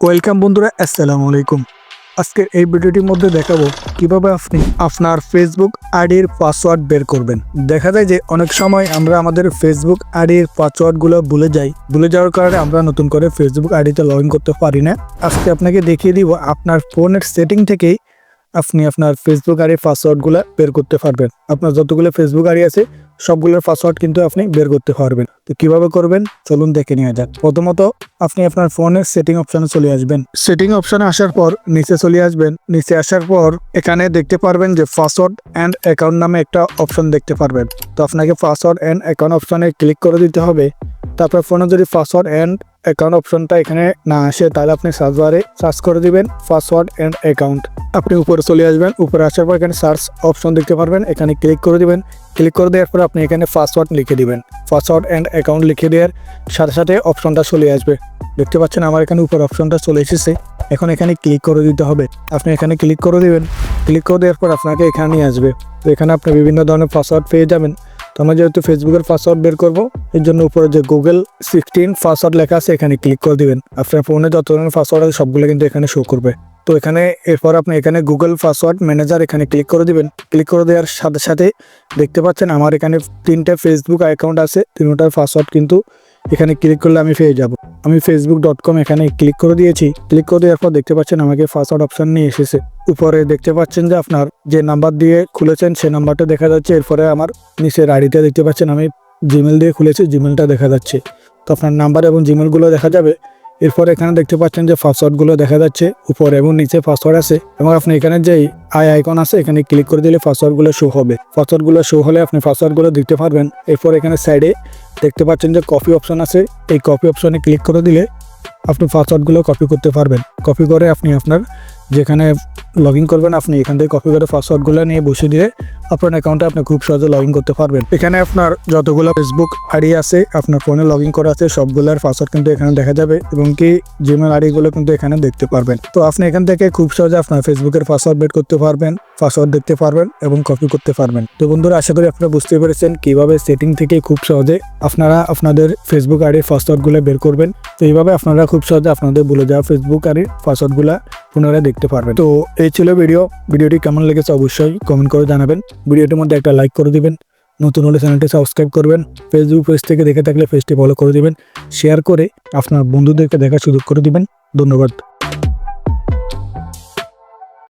Welcome বন্ধুরা, আসসালামু আলাইকুম। আজকের এই ভিডিওটির মধ্যে দেখাবো কীভাবে আপনি আপনার ফেসবুক আইডির পাসওয়ার্ড বের করবেন। দেখা যায় যে অনেক সময় আমরা আমাদের ফেসবুক আইডির পাসওয়ার্ডগুলো ভুলে যাই। ভুলে যাওয়ার কারণে আমরা নতুন করে ফেসবুক আইডিতে লগ ইন করতে পারি না। আজকে আপনাকে দেখিয়ে দিব আপনার ফোনের সেটিং থেকেই আপনি আপনার ফেসবুক আইডির পাসওয়ার্ডগুলো বের করতে পারবেন। আপনার যতগুলো ফেসবুক আইডি আছে সবগুলোর পাসওয়ার্ড কিন্তু আপনি বের করতে পারবেন। তো কীভাবে করবেন? চলুন দেখে নেওয়া যাক। প্রথমত, আপনি আপনার ফোনের সেটিং অপশানে চলে আসবেন। সেটিং অপশানে আসার পর নিচে চলে আসবেন। নিচে আসার পর এখানে দেখতে পারবেন যে পাসওয়ার্ড অ্যান্ড অ্যাকাউন্ট নামে একটা অপশন দেখতে পারবেন। তো আপনাকে পাসওয়ার্ড অ্যান্ড অ্যাকাউন্ট অপশানে ক্লিক করে দিতে হবে। তারপর ফোনে যদি পাসওয়ার্ড অ্যান্ড অ্যাকাউন্ট অপশনটা এখানে না আসে, তাহলে আপনি সার্চ বারে সার্চ করে দিবেন পাসওয়ার্ড অ্যান্ড অ্যাকাউন্ট আপনি উপরে চলে আসবেন, উপরে আসার পর এখানে সার্চ অপশন দেখতে পারবেন, এখানে ক্লিক করে দিবেন। ক্লিক করে দেওয়ার পর আপনি এখানে পাসওয়ার্ড লিখে দিবেন। পাসওয়ার্ড অ্যান্ড অ্যাকাউন্ট লিখে দেওয়ার সাথে সাথে অপশনটা চলে আসবে। দেখতে পাচ্ছেন আমার এখানে উপর অপশনটা চলে এসেছে। এখন এখানে ক্লিক করে দিতে হবে। আপনি এখানে ক্লিক করে দিবেন। ক্লিক করে দেওয়ার পর আপনাকে এখানে আসবে। তো এখানে আপনি বিভিন্ন ধরনের পাসওয়ার্ড পেয়ে যাবেন। তো আমরা যেহেতু ফেসবুকের পাসওয়ার্ড বের করব, এর জন্য উপরে যে গুগল সিক্সটিন পাসওয়ার্ড লেখা আছে, এখানে ক্লিক করে দিবেন। আপনার ফোনে যত ধরনের পাসওয়ার্ড আছে, সবগুলো কিন্তু এখানে শো করবে। তো এখানে এরপর আপনি এখানে গুগল পাসওয়ার্ড ম্যানেজার এখানে ক্লিক করে দিবেন। ক্লিক করে দেওয়ার সাথে সাথে দেখতে পাচ্ছেন, আমার এখানে তিনটে ফেসবুক অ্যাকাউন্ট আছে তিনটার পাসওয়ার্ড কিন্তু এখানে ক্লিক করলে আমি পেয়ে যাব। আমি ফেসবুক ডট কম এখানে ক্লিক করে দিয়েছি। ক্লিক করে দেওয়ার পর দেখতে পাচ্ছেন আমাকে পাসওয়ার্ড অপশন নিয়ে এসেছে। উপরে দেখতে পাচ্ছেন যে আপনার যে নাম্বার দিয়ে খুলেছেন সেই নাম্বারটা দেখা যাচ্ছে। এরপরে আমার নিচের আইডিতে দেখতে পাচ্ছেন, আমি জিমেল দিয়ে খুলেছি জিমেলটা দেখা যাচ্ছে। তো আপনার নাম্বার এবং জিমেলগুলো দেখা যাবে। এরপর এখানে দেখতে পাচ্ছেন যে পাসওয়ার্ডগুলো দেখা যাচ্ছে উপরে এবং নিচে পাসওয়ার্ড আছে এবং আপনি এখানে যে আই আইকন আছে, এখানে ক্লিক করে দিলে পাসওয়ার্ডগুলো শো হবে। পাসওয়ার্ডগুলো শো হলে আপনি পাসওয়ার্ডগুলো দেখতে পারবেন। এরপর এখানে সাইডে দেখতে পাচ্ছেন যে কপি অপশন আছে। এই কপি অপশনে ক্লিক করে দিলে আপনি পাসওয়ার্ডগুলো কপি করতে পারবেন। কপি করে আপনি আপনার যেখানে লগ ইন করবেন, আপনি এখান থেকে কপি করে পাসওয়ার্ডগুলো নিয়ে বসে দিয়ে আপনার অ্যাকাউন্টে আপনি খুব সহজে লগ ইন করতে পারবেন। এখানে আপনার যতগুলো ফেসবুক আইডি আছে, আপনার ফোনে লগ ইন করা আছে, সবগুলোর পাসওয়ার্ড কিন্তু এখানে দেখা যাবে এবং কি জিমেল আইডিগুলো কিন্তু এখানে দেখতে পারবেন। তো আপনি এখান থেকে খুব সহজে আপনার ফেসবুকের পাসওয়ার্ড বের করতে পারবেন পাসওয়ার্ড দেখতে পারবেন এবং কপি করতে পারবেন। তো বন্ধুরা, আশা করি আপনারা বুঝতে পেরেছেন কীভাবে সেটিং থেকে খুব সহজে আপনারা আপনাদের ফেসবুক আইডির পাসওয়ার্ডগুলো বের করবেন। তো এইভাবে আপনারা খুব সহজে আপনাদের বলে যাওয়া ফেসবুক আইডির পাসওয়ার্ডগুলো পুনরায় দেখতে পারবেন। তো এই ছিল ভিডিও ভিডিওটি কেমন লেগেছে অবশ্যই কমেন্ট করে জানাবেন। ভিডিওটির মধ্যে একটা লাইক করে দিবেন। নতুন হলে চ্যানেলটি সাবস্ক্রাইব করবেন। ফেসবুক পেজ থেকে দেখে থাকলে পেজটি ফলো করে দিবেন। শেয়ার করে আপনার বন্ধুদেরকে দেখার সুযোগ করে দিবেন। ধন্যবাদ।